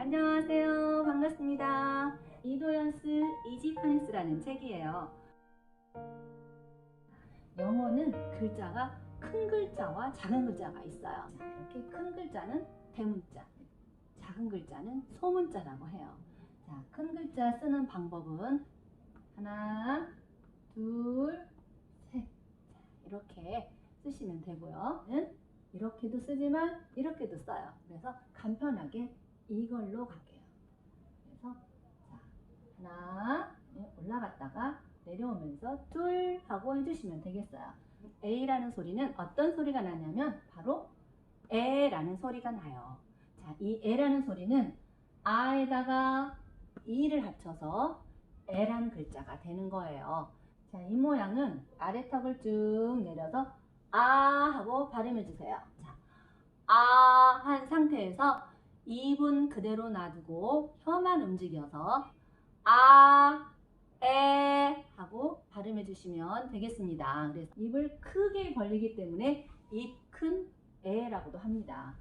안녕하세요. 반갑습니다. 이도연스 이지파니스라는 책이에요. 영어는 글자가 큰 글자와 작은 글자가 있어요. 자, 이렇게 큰 글자는 대문자, 작은 글자는 소문자라고 해요. 자, 큰 글자 쓰는 방법은 하나, 둘, 셋. 자, 이렇게 쓰시면 되고요. 는 이렇게도 쓰지만 이렇게도 써요. 그래서 간편하게 이걸로 갈게요. 그래서 자, 하나 네, 올라갔다가 내려오면서 둘 하고 해주시면 되겠어요. A라는 소리는 어떤 소리가 나냐면 바로 에라는 소리가 나요. 자, 이 에라는 소리는 아에다가 이를 합쳐서 에라는 글자가 되는 거예요. 자, 이 모양은 아래 턱을 쭉 내려서 아 하고 발음해 주세요. 자, 아 한 상태에서 입은 그대로 놔두고 혀만 움직여서 아, 에 하고 발음해 주시면 되겠습니다. 그래서 입을 크게 벌리기 때문에 입 큰 에라고도 합니다.